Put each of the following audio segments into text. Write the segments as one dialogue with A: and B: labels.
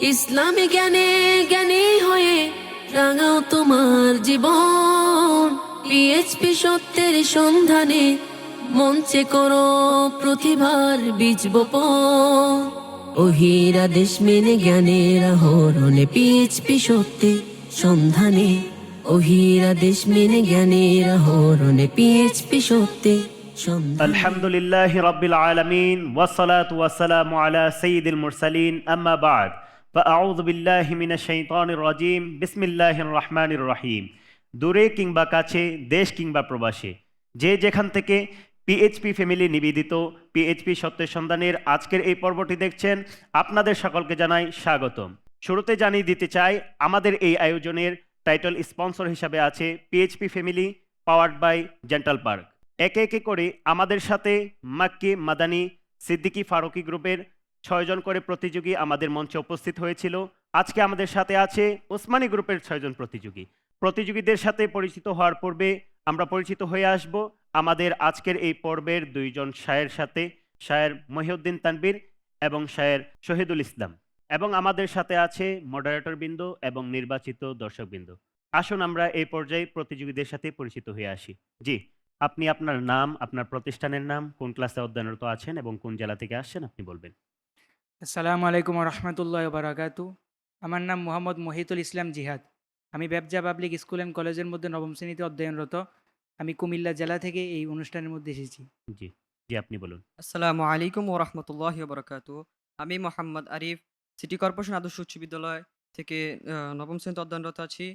A: ইসলামী জ্ঞানে জ্ঞানে হয়ে রাঙাও তোমার জীবন। পিএইচপি সত্যের সন্ধানে মঞ্চে করো প্রতিভার বীজ বপন। ওহিরা দেশ মেনে জ্ঞানের আহরণে পিএচপি সত্যি সন্ধানে ওহিরা দেশ মেনে জ্ঞানের আহরণে পিএইচপি সত্যে
B: আলহামদুলিল্লাহ রবিল আলমিন ওয়াসালাত ওয়াসালাম আলা সঈদুল মুরসালিন, আম্মা আউদ বিল্লাহ মিনা শৈতান রাজিম বিসমিল্লাহ রহমান রহিম দূরে কিংবা কাছে, দেশ কিংবা প্রবাসে, যে যেখান থেকে পিএইচপি ফ্যামিলি নিবেদিত পিএইচপি সত্যের সন্ধানের আজকের এই পর্বটি দেখছেন, আপনাদের সকলকে জানাই স্বাগতম। শুরুতে জানিয়ে দিতে চাই, আমাদের এই আয়োজনের টাইটল স্পন্সর হিসাবে আছে PHP family powered by Gentle Park একে একে করে আমাদের সাথে মাক্কি মাদানি, সিদ্দিকি ফারুকি গ্রুপের ছয়জন করে প্রতিযোগী আমাদের মঞ্চে উপস্থিত হয়েছিল। আজকে আমাদের সাথে আছে ওসমানী গ্রুপের ছয়জন প্রতিযোগী। প্রতিযোগীদের সাথে পরিচিত হওয়ার পূর্বে আমরা পরিচিত হয়ে আসব আমাদের আজকের এই পর্বের দুইজন শায়ের সাথে, শায়ের মহিউদ্দিন তানবীর এবং শায়ের শহীদুল ইসলাম। এবং আমাদের সাথে আছে মডারেটর বৃন্দ এবং নির্বাচিত দর্শকবৃন্দ। আসুন আমরা এই পর্যায়ে প্রতিযোগীদের সাথে পরিচিত হয়ে আসি। জি, আপনি আপনার নাম, আপনার প্রতিষ্ঠানের নাম, কোন ক্লাসে অধ্যয়নরত আছেন এবং কোন জেলা থেকে আসছেন আপনি বলবেন।
C: আসসালামু আলাইকুম রহমতুল্লাহ বারাকাতু। আমার নাম মোহাম্মদ মহিতুল ইসলাম জিহাদ। আমি ব্যবজা পাবলিক স্কুল অ্যান্ড কলেজের মধ্যে নবম শ্রেণীতে অধ্যয়নরত। আমি কুমিল্লা জেলা থেকে এই অনুষ্ঠানের মধ্যে এসেছি।
B: জি জি আপনি বলুন।
D: আসসালামু আলাইকুম ও রহমতুল্লাহ বরকাত। আমি মোহাম্মদ আরিফ সিটি কর্পোরেশন আদর্শ উচ্চ বিদ্যালয় থেকে নবম শ্রেণীতে অধ্যয়নরত আছি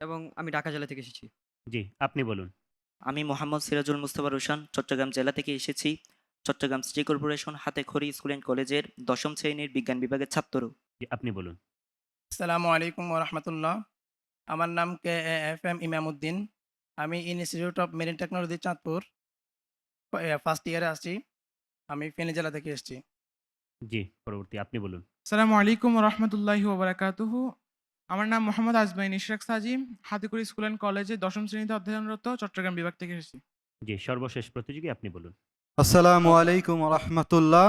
D: এবং আমি ঢাকা জেলা থেকে এসেছি।
B: জি আপনি বলুন।
E: আমি মোহাম্মদ সিরাজুল মুস্তফা রোশান চট্টগ্রাম জেলা থেকে এসেছি। চট্টগ্রাম সিটি কর্পোরেশন হাতে খড়ি স্কুল অ্যান্ড কলেজের দশম শ্রেণির বিজ্ঞান বিভাগের ছাত্র।
B: আপনি বলুন।
F: আসসালামু আলাইকুম রহমতুল্লাহ। আমার নাম কে এফ এম ইমামুদ্দিন। আমি institute of marine technology Chandpur. First ইয়ারে আসছি। আমি ফেনী জেলা থেকে এসেছি।
B: জি পরবর্তী আপনি বলুন।
G: সালামু আলাইকুম রহমতুল্লাহি ওবরাকাতুহু আমার নাম মোহাম্মদ আজমাইন ইশরাক সাজিম হাতিকুড়ি স্কুল অ্যান্ড কলেজে দশম শ্রেণীতে অধ্যয়নরত চট্টগ্রাম বিভাগ থেকে এসেছি।
B: জি সর্বশেষ প্রতিযোগী আপনি বলুন।
H: আসসালামু আলাইকুম রহমতুল্লাহ।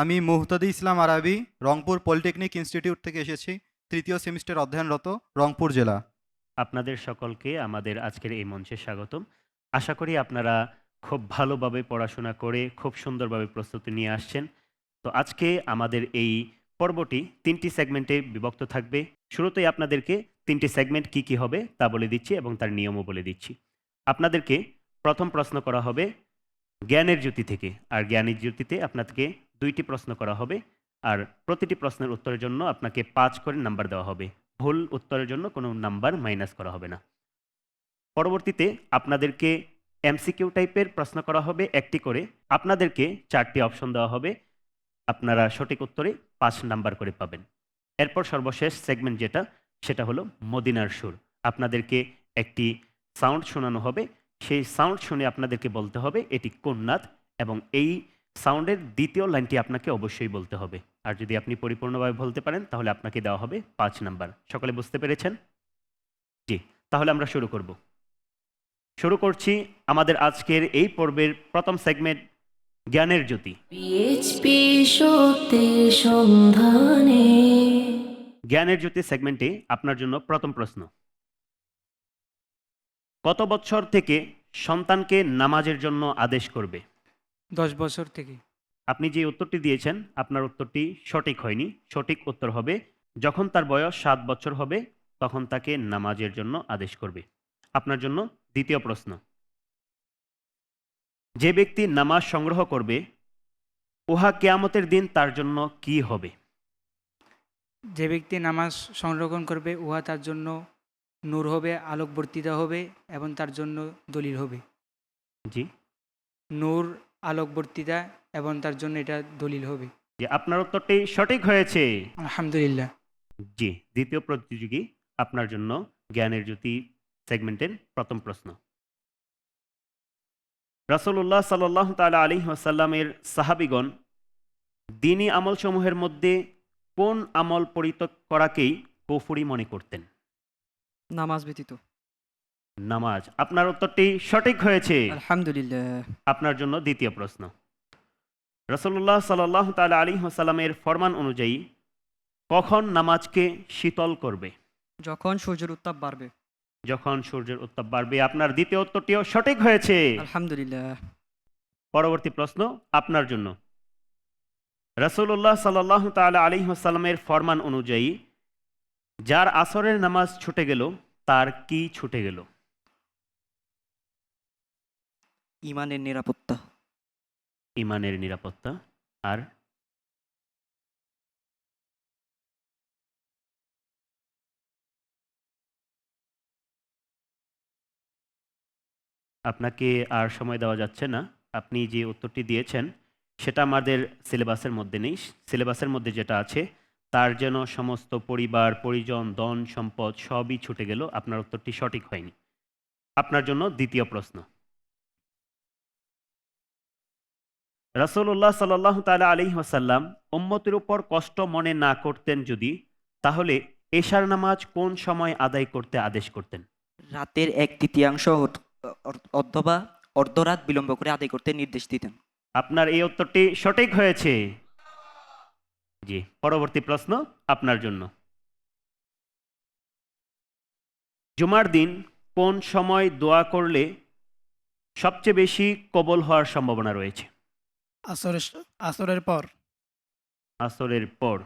H: আমি মুহতাদি ইসলাম আরবি, রংপুর পলিটেকনিক ইনস্টিটিউট থেকে এসেছি, তৃতীয় সেমিস্টার অধ্যয়নরত রংপুর জেলা।
B: আপনাদের সকলকে আমাদের আজকের এই মঞ্চে স্বাগতম। আশা করি আপনারা খুব ভালোভাবে পড়াশোনা করে, খুব সুন্দরভাবে প্রস্তুতি নিয়ে আসছেন। তো আজকে আমাদের এই পর্বটি তিনটি সেগমেন্টে বিভক্ত থাকবে। শুরুতেই আপনাদেরকে তিনটি সেগমেন্ট কি কি হবে তা বলে দিচ্ছি এবং তার নিয়মও বলে দিচ্ছি। আপনাদেরকে প্রথম প্রশ্ন করা হবে জ্ঞানের জ্যোতি থেকে। আর জ্ঞানের জ্যোতিতে আপনাকে দুইটি প্রশ্ন করা হবে। আর প্রতিটি প্রশ্নের উত্তরের জন্য আপনাকে পাঁচ করে নাম্বার দেওয়া হবে। ভুল উত্তরের জন্য কোনো নাম্বার মাইনাস করা হবে না। পরবর্তীতে আপনাদেরকে এমসিকিউ টাইপের প্রশ্ন করা হবে একটি করে। আপনাদেরকে চারটি অপশন দেওয়া হবে। আপনারা সঠিক উত্তরে পাঁচ নাম্বার করে পাবেন। এরপর সর্বশেষ সেগমেন্ট যেটা, সেটা হলো মদিনার সুর। আপনাদেরকে একটি সাউন্ড শোনানো হবে। সেই সাউন্ড শুনে আপনাদেরকে বলতে হবে এটি কোন এবং এই সাউন্ডের দ্বিতীয় লাইনটি আপনাকে অবশ্যই বলতে হবে। আর যদি আপনি পরিপূর্ণভাবে বলতে পারেন তাহলে আপনাকে দেওয়া হবে পাঁচ নাম্বার। সকলে বুঝতে পেরেছেন? জি তাহলে আমরা শুরু করব। শুরু করছি আমাদের আজকের এই পর্বের প্রথম সেগমেন্ট জ্ঞানের জ্যোতি।
A: সন্ধানে।
B: জ্ঞানের জ্যোতি সেগমেন্টে আপনার জন্য প্রথম প্রশ্ন। কত বছর থেকে সন্তানকে নামাজের জন্য আদেশ করবে?
C: দশ বছর থেকে।
B: আপনি যে উত্তরটি দিয়েছেন আপনার উত্তরটি সঠিক হয়নি। সঠিক উত্তর হবে যখন তার বয়স সাত বছর হবে তখন তাকে নামাজের জন্য আদেশ করবে। আপনার জন্য দ্বিতীয় প্রশ্ন। যে ব্যক্তি নামাজ সংগ্রহ করবে উহা কেয়ামতের দিন তার জন্য কি হবে?
C: যে ব্যক্তি নামাজ সংরক্ষণ করবে উহা তার জন্য নূর হবে আলোকবর্তিতা হবে এবং তার জন্য দলিল হবে।
B: জি।
C: নূর আলোকবর্তিতা এবং তার জন্য এটা দলিল হবে।
B: যে আপনার উত্তরটি সঠিক হয়েছে।
C: আলহামদুলিল্লাহ।
B: জি দ্বিতীয় প্রতিযোগী আপনার জন্য জ্ঞানের জ্যোতি সেগমেন্টের প্রথম প্রশ্ন। রাসূলুল্লাহ সাল্লাহ তালা আলী ওয়াসাল্লামের সাহাবিগণ দিনী আমলসমূহের মধ্যে কোন আমল পরিত্যাগ করাকেই কুফরি মনে করতেন?
D: নামাজ ব্যতীত।
B: নামাজ। আপনার উত্তরটি সঠিক হয়েছে।
D: আলহামদুলিল্লাহ।
B: আপনার জন্য দ্বিতীয় প্রশ্ন। রসল্লাহ সাল্লাহ তালা আলী হাসাল্লামের ফরমান অনুযায়ী কখন নামাজকে শীতল করবে?
D: যখন সূর্যের উত্তাপ বাড়বে।
B: যখন সূর্যের উত্তাপ বাড়বে। আপনার দ্বিতীয় উত্তরটিও সঠিক হয়েছে।
D: আলহামদুলিল্লাহ।
B: পরবর্তী প্রশ্ন আপনার জন্য। রাসূলুল্লাহ সাল্লাহ তাআলা আলী হাসাল্লামের ফরমান অনুযায়ী যার আসরের নামাজ ছুটে গেল তার কি ছুটে গেল?
E: ইমানের নিরাপত্তা।
B: ইমানের নিরাপত্তা। আর? আপনাকে আর সময় দেওয়া যাচ্ছে না। আপনি যে উত্তরটি দিয়েছেন সেটা আমাদের সিলেবাসের মধ্যে নেই। সিলেবাসের মধ্যে যেটা আছে তার যেন সমস্ত পরিবার পরিজন ধন সম্পদ সবই ছুটে গেল। আপনার উত্তরটি সঠিক হয়নি। আপনার জন্য দ্বিতীয় প্রশ্ন। রাসূলুল্লাহ সাল্লাহ তালা আলী ওয়াসাল্লাম উম্মতের উপর কষ্ট মনে না করতেন যদি তাহলে এশার নামাজ কোন সময় আদায় করতে আদেশ করতেন?
E: রাতের এক তৃতীয়াংশ অথবা অর্ধরাত বিলম্ব করে আদায় করতে নির্দেশ দিতেন।
B: আপনার এই উত্তরটি সঠিক হয়েছে। জি পরবর্তী প্রশ্ন আপনার জন্য। জুমার দিন কোন সময় দোয়া করলে সবচেয়ে বেশি কবল হওয়ার সম্ভাবনা রয়েছে?
F: আসরের আসরের পর।
B: আসরের পর।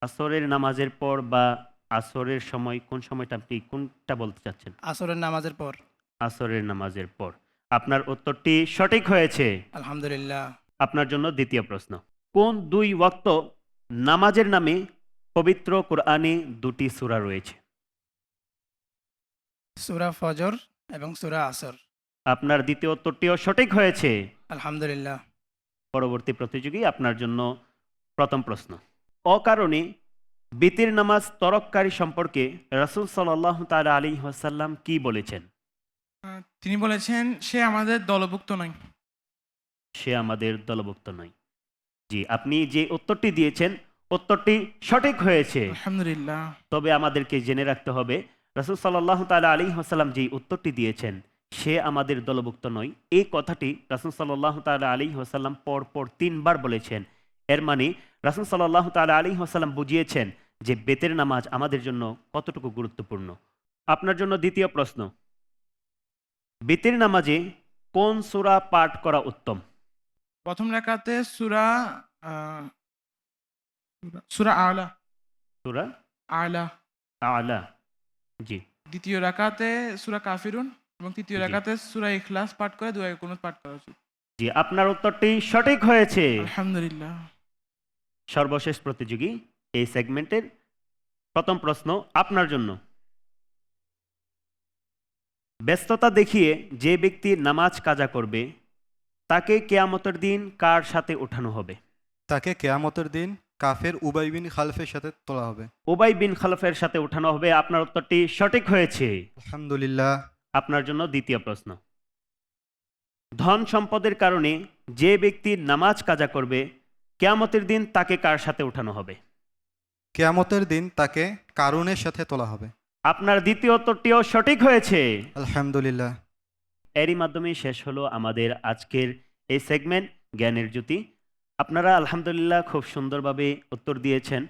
B: আসরের নামাজের পর বা আসরের সময় কোন সময়টা আপনি কোনটা বলতে চাচ্ছেন?
F: আসরের নামাজের পর।
B: আসরের নামাজের পর। আপনার উত্তরটি সঠিক হয়েছে।
F: আলহামদুলিল্লাহ।
B: আপনার জন্য দ্বিতীয় প্রশ্ন। কোন দুই ওয়াক্ত নামাজের নামে পবিত্র কোরআনে দুটি সুরা রয়েছে?
F: সুরা ফজর এবং সুরা আসর।
B: আপনার দ্বিতীয় উত্তরটিও সঠিক হয়েছে।
F: আলহামদুলিল্লাহ।
B: পরবর্তী প্রতিযোগী আপনার জন্য প্রথম প্রশ্ন। অকারণে বিতির নামাজ তরককারী সম্পর্কে রাসূল সাল্লাহ তালা আলী ওয়াসাল্লাম কি বলেছেন?
G: তিনি বলেছেন সে আমাদের দলভুক্ত নয়।
B: সে আমাদের দলভুক্ত নয়। জি আপনি যে উত্তরটি দিয়েছেন উত্তরটি সঠিক হয়েছে।
G: আলহামদুলিল্লাহ।
B: তবে আমাদেরকে জেনে রাখতে হবে রাসুল সাল্লাহ তালা আলী হাসাল্লাম যেই উত্তরটি দিয়েছেন সে আমাদের দলভুক্ত নয়। এই কথাটি রাসুল সাল্লাহ তালা আলী হাসাল্লাম পর পর তিনবার বলেছেন। এর মানে রাসুল সাল্লাহ তালা আলী হাসাল্লাম বুঝিয়েছেন যে বেতের নামাজ আমাদের জন্য কতটুকু গুরুত্বপূর্ণ। আপনার জন্য দ্বিতীয় প্রশ্ন বেতের নামাজে কোন সূরা পাঠ করা উত্তম?
G: প্রথম রেখাতে সুরা সুরা- আলা।
B: সূরা
G: আলা।
B: আলা জি।
G: দ্বিতীয় রাকাতে সুরা কাফিরুন এবং তৃতীয়
B: জি।
G: রাকাতে সুরা ইখলাস পাঠ করে দুয়া কোন পাঠ করা উচিত।
B: জি আপনার উত্তরটি সঠিক হয়েছে।
G: আলহামদুলিল্লাহ।
B: সর্বশেষ প্রতিযোগী এই সেগমেন্টের প্রথম প্রশ্ন আপনার জন্য। ব্যস্ততা দেখিয়ে যে ব্যক্তি নামাজ কাজা করবে তাকে কেয়ামতের দিন কার সাথে ওঠানো হবে?
H: তাকে কেয়ামতের দিন কাফের উবাই বিন খালফের সাথে তোলা হবে।
B: ওবাই বিন খালফের সাথে ওঠানো হবে। আপনার উত্তরটি সঠিক হয়েছে।
H: আলহামদুলিল্লাহ।
B: আপনার জন্য দ্বিতীয় প্রশ্ন। ধন সম্পদের কারণে যে ব্যক্তি নামাজ কাজা করবে কেয়ামতের দিন তাকে কার সাথে ওঠানো হবে?
H: কেয়ামতের দিন তাকে কারুনের সাথে তোলা হবে।
B: আপনার দ্বিতীয় উত্তরটিও সঠিক হয়েছে।
H: আলহামদুলিল্লাহ।
B: এরই মাধ্যমে শেষ হলো আমাদের আজকের এই সেগমেন্ট জ্ঞানের জ্যোতি। আপনারা আলহামদুলিল্লাহ খুব সুন্দরভাবে উত্তর দিয়েছেন।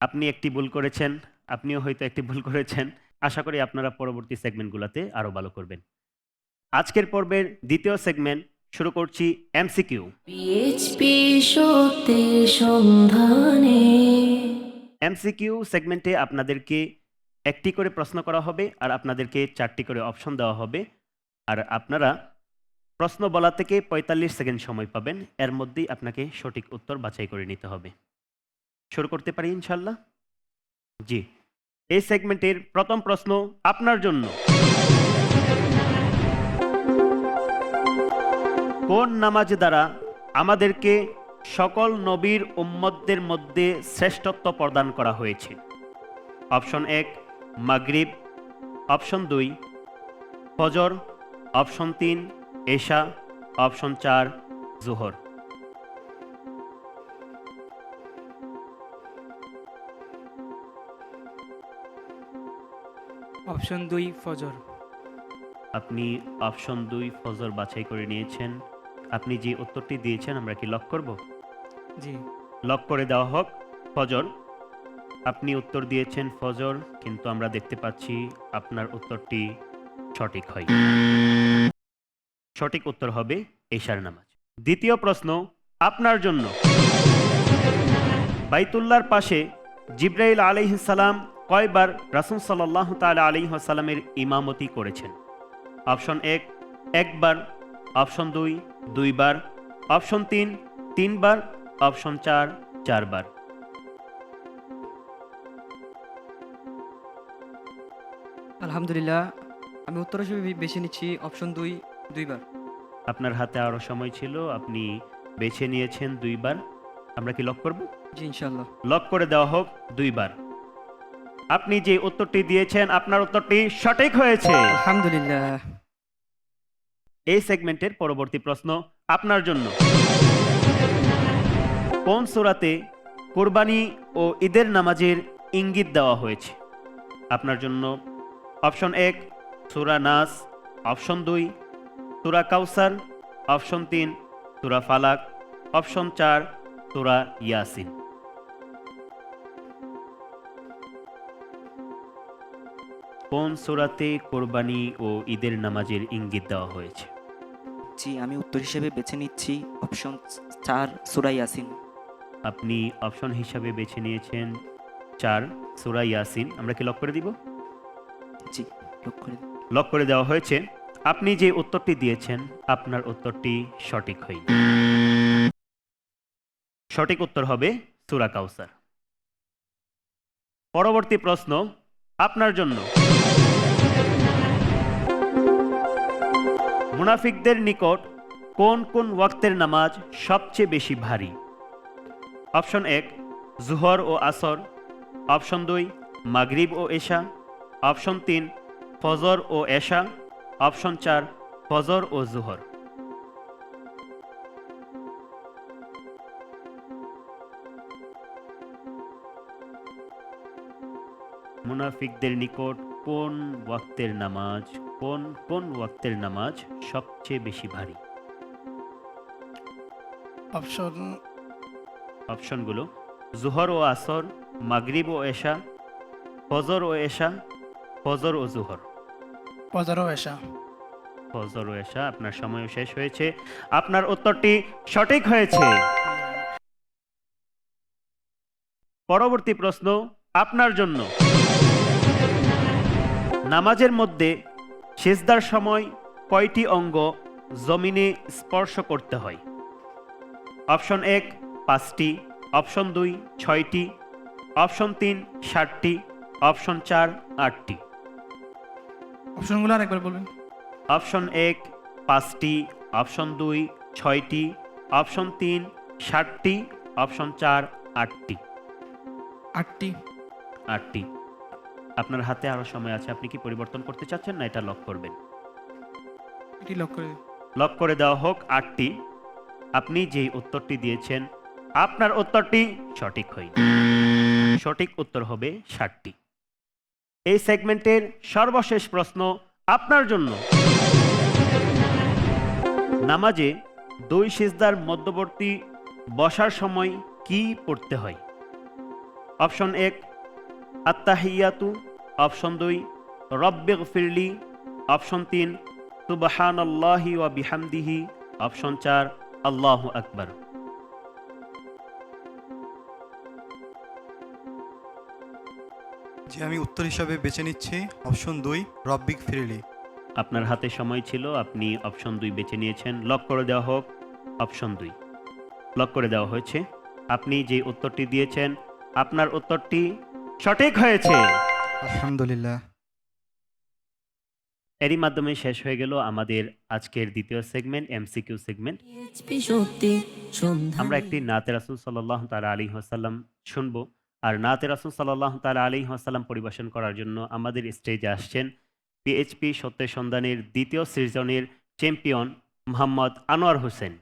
B: আপনি একটি ভুল করেছেন আপনিও হয়তো একটি ভুল করেছেন। আশা করি আপনারা পরবর্তী সেগমেন্টগুলোতে আরও ভালো করবেন। আজকের পর্বের দ্বিতীয় সেগমেন্ট শুরু করছি এমসিকিউ
A: সন্ধানে।
B: এমসিকিউ সেগমেন্টে আপনাদেরকে একটি করে প্রশ্ন করা হবে আর আপনাদেরকে চারটি করে অপশন দেওয়া হবে। আর আপনারা প্রশ্ন বলা থেকে পঁয়তাল্লিশ সেকেন্ড সময় পাবেন। এর মধ্যেই আপনাকে সঠিক উত্তর বাছাই করে নিতে হবে। শুরু করতে পারি ইনশাল্লাহ জি। এই সেগমেন্টের প্রথম প্রশ্ন, আপনার জন্য। কোন নামাজ দ্বারা আমাদেরকে সকল নবীর উম্মতদের মধ্যে শ্রেষ্ঠত্ব প্রদান করা হয়েছে? অপশন এক, মাগরিব। অপশন দুই, ফজর। অপশন তিন এশা অপশন চার জোহর।
C: অপশন দুই ফজর।
B: আপনি অপশন দুই ফজর বাছাই করে নিয়েছেন। আপনি যে উত্তরটি দিয়েছেন আমরা কি লক করব?
C: জি।
B: লক করে দেওয়া হোক ফজর। আপনি উত্তর দিয়েছেন ফজর কিন্তু আমরা দেখতে পাচ্ছি আপনার উত্তরটি সঠিক হয়। সঠিক উত্তর হবে এশার নামাজ। দ্বিতীয় প্রশ্ন, আপনার জন্য বাইতুল্লাহর পাশে জিব্রাইল আলাইহিসাল্লাম কয়বার রাসুল সাল্লাহ তালা আলিহাসাল্লামের ইমামতি করেছেন? অপশন এক, একবার। অপশন দুই, দুইবার। অপশন তিন, তিনবার। অপশন চার, চারবার।
D: আলহামদুলিল্লাহ আমি উত্তর হিসেবে বেছে নিচ্ছি অপশন দুই দুইবার।
B: আপনার হাতে আরও সময় ছিল আপনি বেছে নিয়েছেন দুইবার। আমরা কি লক করব?
D: জি ইনশাল্লাহ
B: লক করে দেওয়া হোক দুইবার। আপনি যে উত্তরটি দিয়েছেন আপনার উত্তরটি সঠিক হয়েছে।
D: আলহামদুলিল্লাহ।
B: এই সেগমেন্টের পরবর্তী প্রশ্ন আপনার জন্য। কোন সূরাতে কোরবানি ও ঈদের নামাজের ইঙ্গিত দেওয়া হয়েছে? আপনার জন্য অপশন এক সূরা নাস অপশন দুই সূরা কাউসার অপশন তিন সূরা ফালাক অপশন চার সূরা ইয়াসিন। কোন সূরাতে কোরবানি ও ঈদের নামাজের ইঙ্গিত দেওয়া হয়েছে?
E: জি আমি উত্তর হিসেবে বেছে নিচ্ছি অপশন চার সুরাই ইয়াসিন।
B: আপনি অপশন হিসাবে বেছে নিয়েছেন চার সূরা ইয়াসিন। আমরা কি লক করে দিব?
E: জি লক্ষ্য করে দিন।
B: লক করে দেওয়া হয়েছে। আপনি যে উত্তরটি দিয়েছেন, আপনার উত্তরটি সঠিক হয়নি। সঠিক উত্তর হবে সূরা কাউসার। পরবর্তী প্রশ্ন, আপনার জন্য। মুনাফিকদের নিকট কোন কোন ওয়াক্তের নামাজ সবচেয়ে বেশি ভারী? অপশন এক, জুহর ও আসর। অপশন দুই, মাগরিব ও এশা। অপশন তিন ফজর ও এশা অপশন চার ফজর ও জুহর। মুনাফিকদের নিকট কোন ওয়াক্তের নামাজ কোন কোন ওয়াক্তের নামাজ সবচেয়ে বেশি ভারী?
F: অপশন
B: অপশনগুলো জোহর ও আসর মাগরিব ও এশা ফজর ও এশা ফজর ও জুহর। আপনার সময় শেষ হয়েছে। আপনার উত্তরটি সঠিক হয়েছে। পরবর্তী প্রশ্ন, আপনার জন্য। নামাজের মধ্যে সেজদার সময় কয়টি অঙ্গ জমিনে স্পর্শ করতে হয়? অপশন এক, পাঁচটি। অপশন দুই, ছয়টি। অপশন তিন ষাটটি অপশন চার, আটটি।
G: অপশনগুলো আরেকবার বলবেন
B: অপশন এক পাঁচটি। অপশন দুই ছয়টি। অপশন তিন ষাটটি। অপশন চার আটটি।
G: আটটি।
B: আটটি। আপনার হাতে আরও সময় আছে আপনি কি পরিবর্তন করতে চাচ্ছেন না এটা লক করবেন?
G: এটি লক্ষ্য করে
B: লক করে দেওয়া হোক আটটি। আপনি যেই উত্তরটি দিয়েছেন আপনার উত্তরটি সঠিক হয়নি। সঠিক উত্তর হবে ষাটটি। এই সেগমেন্টের সর্বশেষ প্রশ্ন আপনার জন্য। নামাজে দুই সিজদার মধ্যবর্তী বসার সময় কি পড়তে হয়? অপশন এক, আত্তাহিয়াতু। অপশন দুই রব্বে ফিরলি অপশন তিন সুবহান আল্লাহি ওয়া বিহামদিহি। অপশন চার, আল্লাহ আকবার।
H: যে আমি উত্তর হিসাবে বেছে নিচ্ছি অপশন দুই রব্বিক ফিরলি।
B: আপনার হাতে সময় ছিল আপনি অপশন দুই বেছে নিয়েছেন। লক করে দেওয়া হোক অপশন দুই। লক করে দেওয়া হয়েছে। আপনি যে উত্তরটি দিয়েছেন আপনার উত্তরটি সঠিক হয়েছে।
H: আলহামদুলিল্লাহ।
B: এরই মাধ্যমে শেষ হয়ে গেল আমাদের আজকের দ্বিতীয় সেগমেন্ট এমসিকিউ সেগমেন্ট আমরা একটি নাতে রাসুল সাল্লাহ তালা আলী হাসাল্লাম শুনব। আর নাতে রাসুল সাল্লাহ তালা আলী হাসাল্লাম পরিবেশন করার জন্য আমাদের স্টেজে আসছেন পিএইচপি সত্যের সন্ধানের দ্বিতীয় সিজনের চ্যাম্পিয়ন মোহাম্মদ আনোয়ার হোসেন।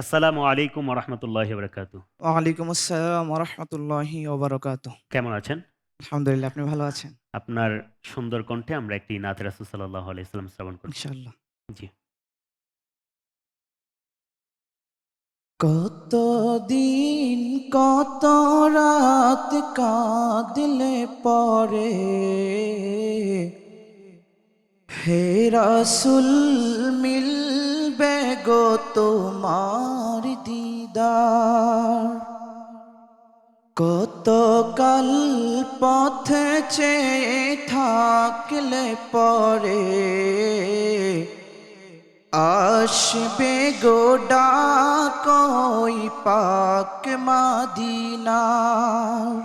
B: আসসালামু আলাইকুম রহমতুল্লাহ বরকাত
I: ওয়ালাইকুম আসসালাম রহমতুল্লাহি ওবরাকাত
B: কেমন আছেন?
I: আলহামদুলিল্লাহ আপনি ভালো আছেন?
B: আপনার সুন্দর কণ্ঠে আমরা একটি নাতে রাসুল সাল্লাহ আলাইসাল্লাম শ্রবণ করছি।
I: ইনশাআল্লাহ।
B: জি।
I: কত দিন কত রাত কাঁদলে পরে? হে রাসুল, মিলবে গো তোমার দিদার। কত কাল পথে চেয়ে থাকলে পরে? আসবে গো ডাকই পাক মাদিনার।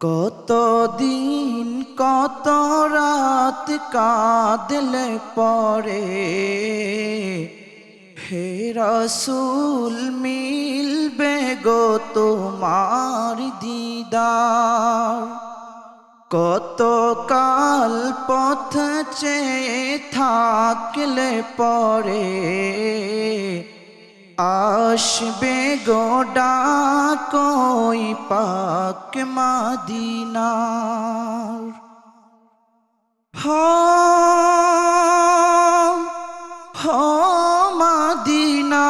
I: কত দিন, কত রাত কাঁদলে পরে হে রসুল, মিলবে গো তোমার দিদার। কত কাল পথ চেয়ে থাকলে পরে? আসবে গোডা কই পাক মাদিনার। হো হো মাদিনা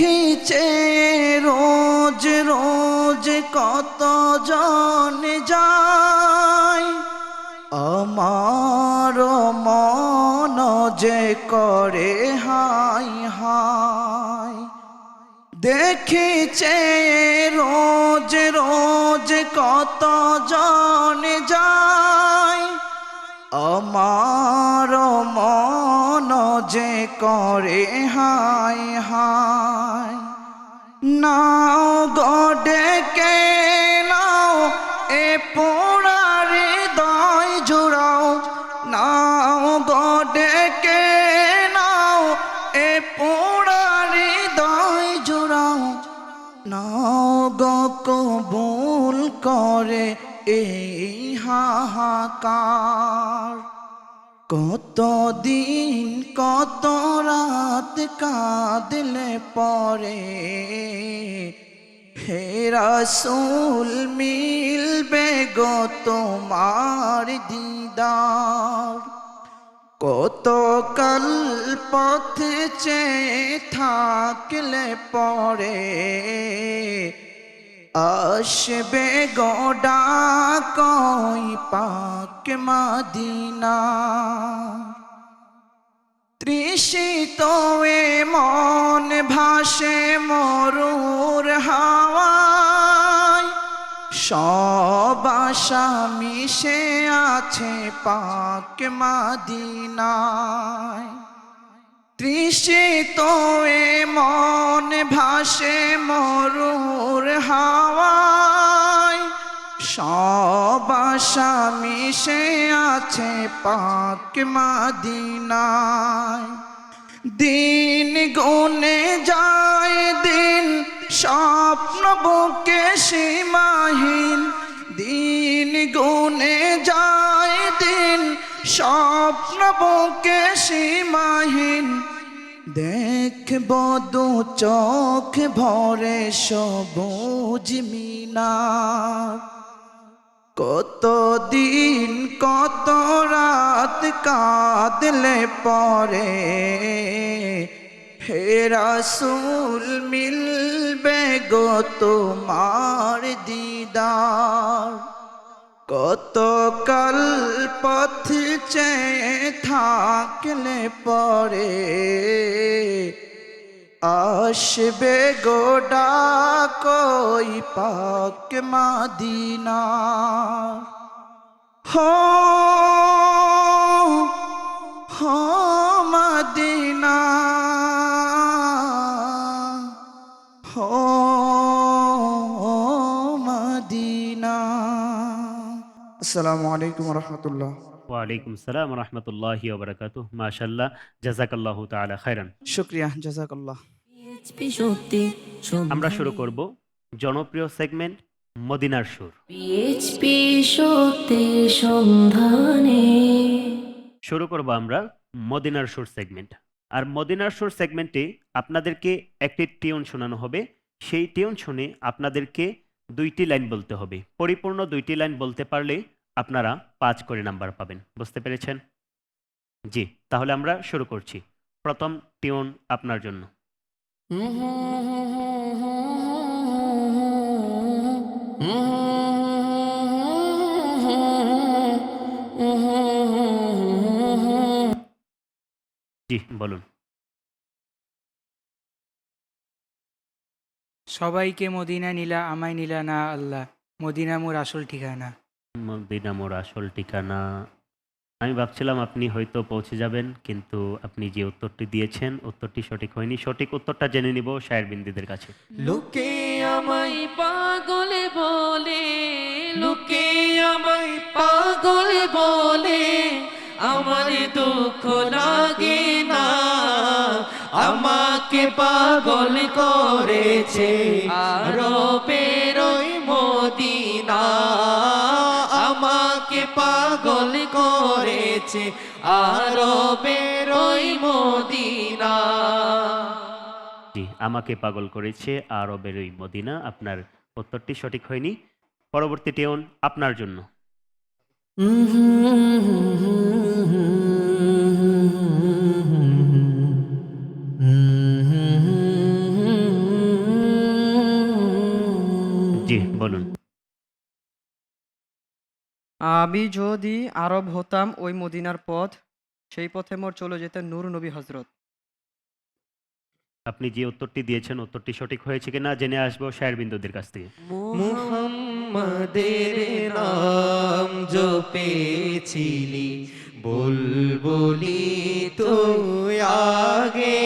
I: দেখিছে রোজ রোজ কত জন যায়। আমার মন যে করে হাই হাই। দেখিছে রোজ রোজ কত জন যায়। আমার মন যে করে হাই হাই নাও গডে কে নাও, এ পোড়ার দয় জোড়াও। নাও গডে কে নাও, এ পোড়ার দয় জোড়াও। নাও গো, কবুল করে এই হাহাকার। কত দিন, কত রাত কাঁদলে পরে হে রাসুল, মিলবে গো তোমার দিদার। কত কাল পথ চেয়ে থাকলে পরে আসবে গোডা কই পাক মাদিনা। তৃষিত এ মন ভাসে মরুর হাওয়ায়। সব আশা মিশে আছে পাক মাদিনায়। তৃষিত এ মন ভাসে মরুর হাওয়ায়। সব আশা মিশে আছে পাক মাদিনায়। দিন গুনে যায় দিন, স্বপ্ন বুকে সীমাহীন। দিন গুনে যায় দিন স্বপ্ন বুকে সীমাহীন। দেখব দু চোখ ভরে সবুজ মিনার। কত দিন, কত রাত কাঁদলে পরে হে রাসুল মিলবে গো তোমার দিদার। কত কাল পথ চেয়ে থাকলে পরে আসবে গোডা কই পাক মাদিনা। হো মাদিনা। আসসালামু আলাইকুম রহমতুল্লাহ।
B: ওয়ালাইকুম সালাম রহমতুল্লাহি ওবরাকাতু মাশাল্লাহ জাজাকাল্লাহ তাআলা খাইরান
I: শুক্রিয়া জাজাকাল্লাহ।
B: আমরা শুরু করব জনপ্রিয় সেগমেন্ট মদিনার সুর।
A: পিএইচপি সত্যের সন্ধানে।
B: শুরু করব আমরা মদিনার সুর সেগমেন্ট। আর মদিনার সুর সেগমেন্টে আপনাদেরকে একটি টিউন শোনানো হবে। সেই টিউন শুনে আপনাদেরকে দুইটি লাইন বলতে হবে। পরিপূর্ণ দুইটি লাইন বলতে পারলে আপনারা পাঁচ করে নাম্বার পাবেন। বুঝতে পেরেছেন? জি, তাহলে আমরা শুরু করছি। প্রথম টিউন আপনার জন্য। জি, বলুন।
C: সবাইকে মদিনা নিলা, আমায় নিলা না আল্লাহ। মদিনা মোর আসল ঠিকানা।
B: মদিনা মোর আসল ঠিকানা। আমি ভাবছিলাম আপনি হয়তো পৌঁছে যাবেন, কিন্তু আপনি যে উত্তরটি দিয়েছেন, উত্তরটি সঠিক হয়নি। সঠিক উত্তরটা জেনে নিব শায়ের বিন্দিদের কাছে।
A: লোকে আমায় পাগল বলে, লোকে আমায় পাগল বলে, আমার দুঃখ লাগে না। আমাকে পাগল করেছে আরও পাগল করেছে আরও বেরোই মদিনা।
B: জি আমাকে পাগল করেছে আরও বেরোই মদিনা। আপনার উত্তরটি সঠিক হয়নি। পরবর্তী টিউন আপনার জন্য।
D: আমি যদি আরব হতাম ওই মদিনার পথ সেই পথে মোর চলে যেতেন নূর নবী হজরত
B: আপনি যে উত্তরটি দিয়েছেন উত্তরটি সঠিক হয়েছে কিনা জেনে আসব শায়ের বিন্দুদের কাছ থেকে।
A: মুহাম্মাদের নাম জপেছিলি বুলবুলি তুই আগে।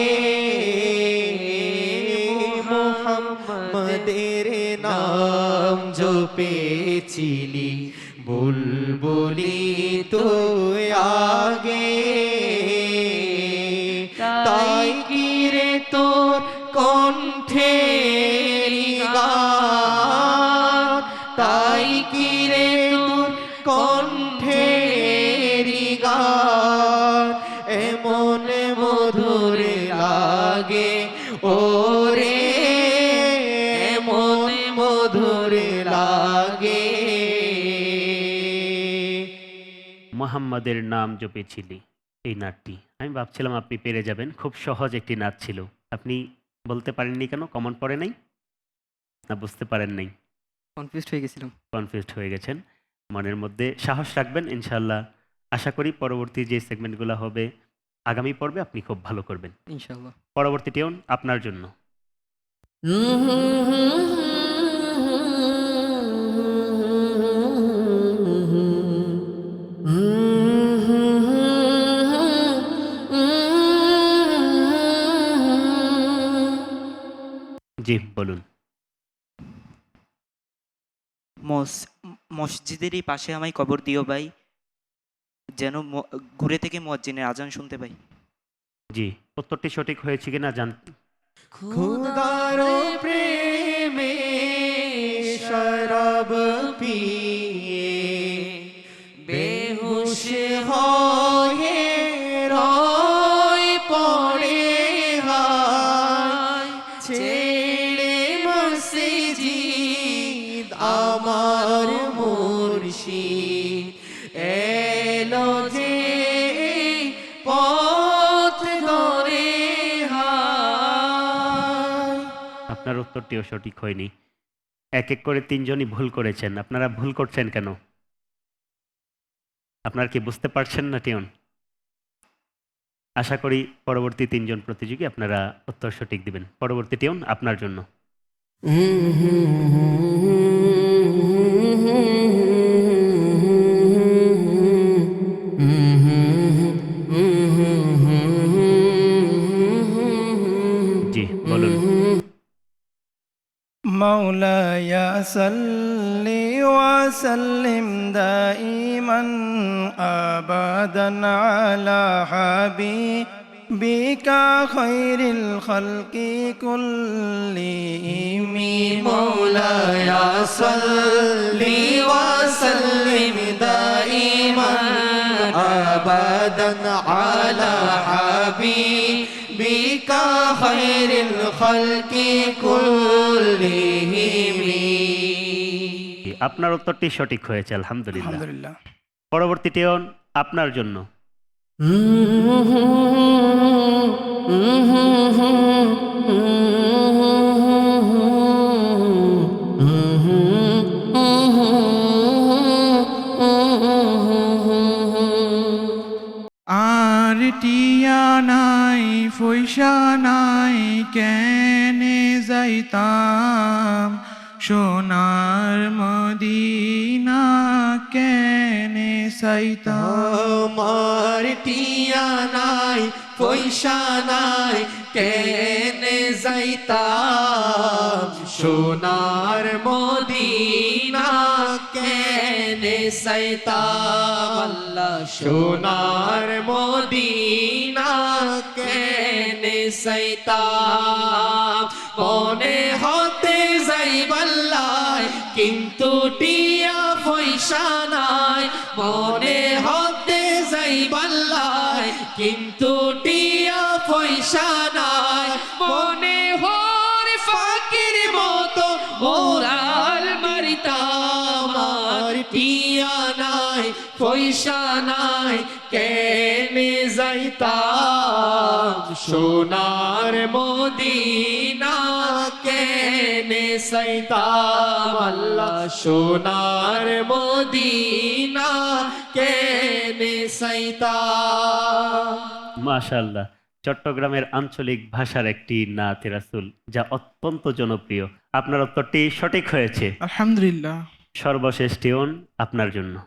A: মুহাম্মাদের নাম জপেছিলি বুলবুলি তো আগে। তাই কি রে তোর কণ্ঠে তাই কি রে তোর কণ্ঠে
B: মোহাম্মদের নাম জপেছিলি এই নাটটি। আমি ভাবছিলাম আপনি পেরে যাবেন খুব সহজ একটি নাচ ছিল। আপনি বলতে পারেননি কেন? কমন পড়ে নাই? না বুঝতে পারেন নাই।
D: কনফিউজ হয়ে গেছিলাম।
B: কনফিউজড হয়ে গেছেন। মনের মধ্যে সাহস রাখবেন ইনশাল্লাহ আশা করি পরবর্তী যে সেগমেন্টগুলো হবে আগামী পর্বে আপনি খুব ভালো করবেন।
D: ইনশাল্লাহ
B: পরবর্তী টিউন আপনার জন্য। বলুন।
E: মসজিদেরই পাশে আমায় কবর দিও ভাই। যেন ঘুরে থেকে মজ্জিনের আজান শুনতে পাই।
B: জি উত্তরটি সঠিক হয়েছে কিনা জান।
A: খুদার প্রেমে শরাব পিয়ে
B: উত্তরটিও সঠিক হয়নি। এক এক করে তিনজনই ভুল করেছেন। আপনারা ভুল করছেন কেন? আপনার কি বুঝতে পারছেন না টিউন আশা করি পরবর্তী তিনজন প্রতিযোগী আপনারা উত্তর সঠিক দিবেন। পরবর্তী টিউন আপনার জন্য।
F: ابدا على حبيبك خير الخلق كلهم
A: مولاي صل وسلم دائما ابدا على حبيبك خير الخلق كلهم
B: আপনার উত্তরটি সঠিক হয়েছে আলহামদুলিল্লাহ
F: আলহামদুলিল্লাহ
B: পরবর্তীটিও আপনার জন্য।
G: আর টিয়া নাই পয়সা নাই কেনে যাইতাম? সোনার মদিনা কেনে চাইতাম
A: আমার টিয়া নাই, পয়সা নাই, কেনে যাইতাম সোনার মদিনা কেনে সাইতাম সোনার মদিনা কেনে সাইতাম মনে হতে যাইবাল্লায় কিন্তু টিয়া পয়সা নাই। মনে হতে যাইবাল্লায় কিন্তু টিয়া পয়সা নাই। মনে হর ফাকির মতো মোরাল মারিতাম টিয়া নাই, পয়সা নাই কেনে যাইতাম? সোনার মদিনা কেনে সাইতাম আল্লাহ সোনার মদিনা। কেনে সাইতাম।
B: মাশাল্লাহ চট্টগ্রামের আঞ্চলিক ভাষার একটি নাত রাসুল যা অত্যন্ত জনপ্রিয়। আপনার উত্তরটি সঠিক হয়েছে।
G: আলহামদুলিল্লাহ।
B: সর্বশেষ টিউন আপনার জন্য।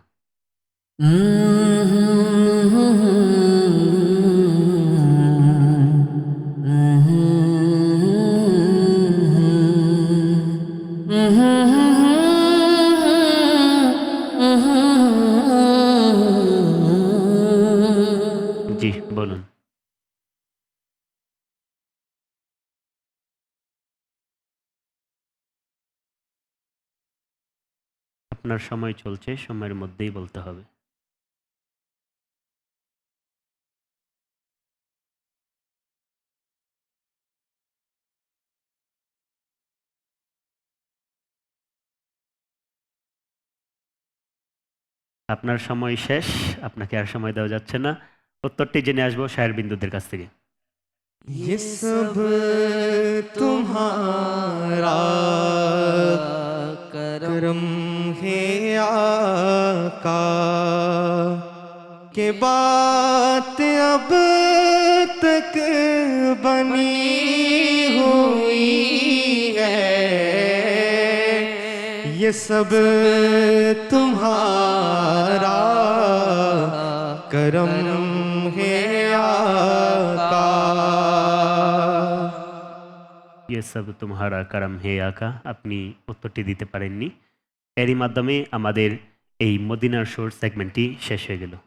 B: আপনার সময় চলছে সময়ের মধ্যেই বলতে হবে আপনার সময় শেষ আপনাকে আর সময় দেওয়া যাচ্ছে না উত্তরটি জেনে আসবো শায়ের বিন্দুদের কাছ থেকে
A: ये सब तुम्हारा करम बात अब तक बनी हुई है ये सब तुम्हारा करम है आका
B: ইয়ে সব তুমহারা কারাম হে আকা আপনি উত্তরটি দিতে পারেননি এরই মাধ্যমে আমাদের এই মদিনার শোর সেগমেন্টটি শেষ হয়ে গেল
J: সত্যি সন্ধান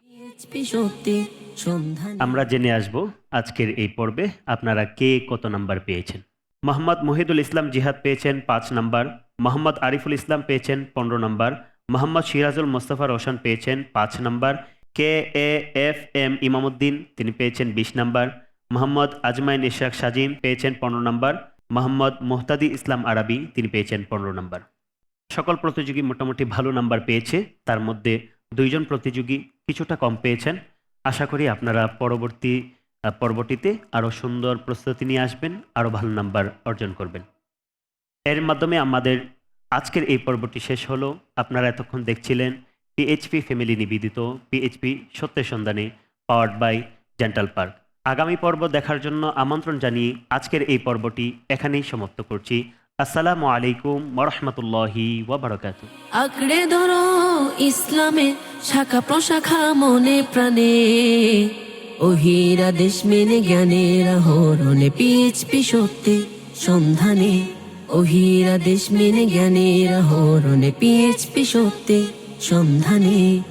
B: আমরা জেনে আসব আজকের এই পর্বে আপনারা কে কত নাম্বার পেয়েছেন। মোহাম্মদ মহিদুল ইসলাম জিহাদ পেয়েছেন পাঁচ নাম্বার, মোহাম্মদ আরিফুল ইসলাম পেয়েছেন পনেরো নাম্বার, মোহাম্মদ সিরাজুল মোস্তফা রোশন পেয়েছেন পাঁচ number, K A F M Imamuddin, তিনি পেয়েছেন বিশ নাম্বার, মোহাম্মদ আজমাইন ইশাক সাজিম পেয়েছেন পনেরো নাম্বার, মোহাম্মদ মোহতাদি ইসলাম আরবি, তিনি পেয়েছেন পনেরো নাম্বার। সকল প্রতিযোগী মোটামুটি ভালো নাম্বার পেয়েছে, তার মধ্যে দুইজন প্রতিযোগী কিছুটা কম পেয়েছেন। আশা করি আপনারা পরবর্তী পর্বটিতে আরও সুন্দর প্রস্তুতি নিয়ে আসবেন, আরও ভালো নাম্বার অর্জন করবেন। এর মাধ্যমে আমাদের আজকের এই পর্বটি শেষ হলো। আপনারা এতক্ষণ দেখছিলেন পিএইচপি ফ্যামিলি নিবেদিত পিএইচপি সত্যের সন্ধানে পাওয়ার্ড বাই জেন্টাল পার্ক আগামী পর্ব দেখার জন্য আমন্ত্রণ জানিয়ে আজকের এই পর্বটি এখানেই সমাপ্ত করছি। আসসালামু আলাইকুম ওরহমতুল্লাহি ওয়াবারাকাতু
J: আঁকড়ে ধরো ইসলামের শাখা প্রশাখা মনে প্রাণে। ওহিরা দেশ মেনে জ্ঞানের হরণে পিএইচপি সত্যি সন্ধানে। ওহিরা দেশ মেনে জ্ঞানের হরণে পিএইচপি সত্যি সন্ধানে।